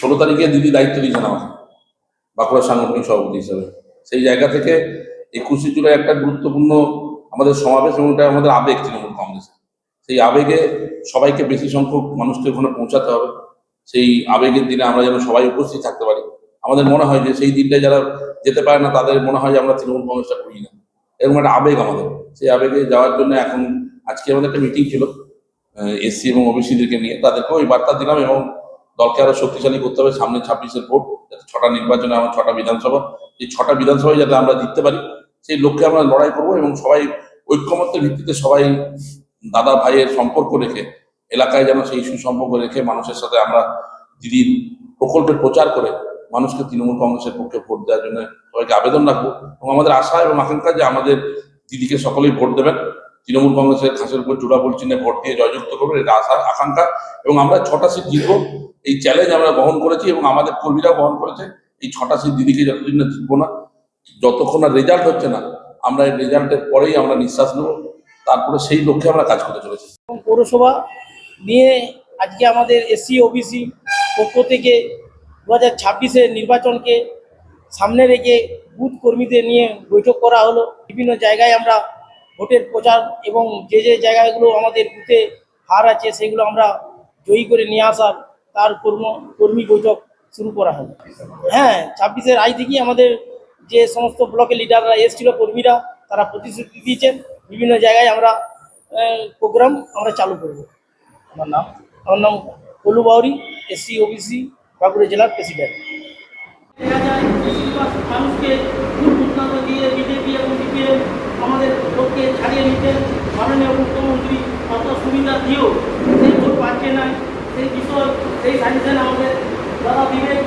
ষোলো তারিখে দিদি দায়িত্ব দিয়েছেন আমাকে, বাঁকুড়া সাংগঠনিক সভাপতি হিসাবে। সেই জায়গা থেকে একুশে জুলাই একটা গুরুত্বপূর্ণ আমাদের সমাবেশ এবং এটা আমাদের আবেগ তৃণমূল কংগ্রেসের। সেই আবেগে সবাইকে বেশি সংখ্যক মানুষকে ওখানে পৌঁছাতে হবে। সেই আবেগের দিনে আমরা যেন সবাই উপস্থিত থাকতে পারি। আমাদের মনে হয় যে সেই দিনটায় যারা যেতে পারে না, তাদের মনে হয় যে আমরা তৃণমূল কংগ্রেসটা করি না। এরকম একটা আবেগ আমাদের। সেই আবেগে যাওয়ার জন্য এখন আজকে আমাদের একটা মিটিং ছিল এসসি এবং ওবিসিদেরকে নিয়ে। তাদেরকেও এই বার্তা দিলাম এবং দলকে আরও শক্তিশালী করতে হবে। সামনে ছাব্বিশের ভোট, যাতে ছটা নির্বাচনে আমার ছটা বিধানসভা এই ছটা বিধানসভায় যাতে আমরা জিততে পারি, সেই লক্ষ্যে আমরা লড়াই করব এবং সবাই ঐক্যমত্যের ভিত্তিতে সবাই দাদা ভাইয়ের সম্পর্ক রেখে, এলাকায় যেন সেই সুসম্পর্ক রেখে মানুষের সাথে আমরা দিদির প্রকল্পের প্রচার করে মানুষকে তৃণমূল কংগ্রেসের পক্ষে ভোট দেওয়ার জন্য সবাইকে আবেদন রাখব এবং আমাদের আশা এবং আকাঙ্ক্ষা যে আমাদের দিদিকে সকলেই ভোট দেবেন। তৃণমূল কংগ্রেসের খাসের উপর জোড়া বল চিহ্নে ভোট দিয়ে জয়যুক্ত করবেন, এটা আশা, আকাঙ্ক্ষা এবং আমরা ছটা সিট জিতবো। এই চ্যালেঞ্জ আমরা বহন করেছি এবং আমাদের কর্মীরা বহন করেছে। এই ছটা সিট দিদিকে যতদিন না জিতবো না, যতক্ষণ না রেজাল্ট হচ্ছে না, আমরা এই রেজাল্টের পরেই আমরা নিঃশ্বাস নেব। তারপরে সেই লক্ষ্যে আমরা কাজ করতে চলেছি। পৌরসভা নিয়ে আজকে আমাদের এসসি ওবিসি পক্ষ থেকে দু হাজার ছাব্বিশের নির্বাচনকে সামনে রেখে বুথ কর্মীদের নিয়ে বৈঠক করা হলো। বিভিন্ন জায়গায় আমরা ভোটের প্রচার এবং যে যে জায়গাগুলো আমাদের বুথে হার আছে, সেগুলো আমরা জয়ী করে নিয়ে আসার তার কর্ম, কর্মী বৈঠক শুরু করা হলো হ্যাঁ ছাব্বিশের আজ থেকেই আমাদের যে সমস্ত ব্লকের লিডাররা এসেছিল, কর্মীরা, তারা প্রতিশ্রুতি দিয়েছেন, বিভিন্ন জায়গায় আমরা প্রোগ্রাম আমরা চালু করব। আমার নাম আমার নাম কলু বাউরি, এসসি, ওবিসি, বাঁকুড়া জেলার প্রেসিডেন্ট। মানুষকে আমাদের লোককে ছাড়িয়ে নিতে মাননীয় মুখ্যমন্ত্রী কত সুবিধা দিয়েও সেই সাজেশন আমাদের দাদা বিবেক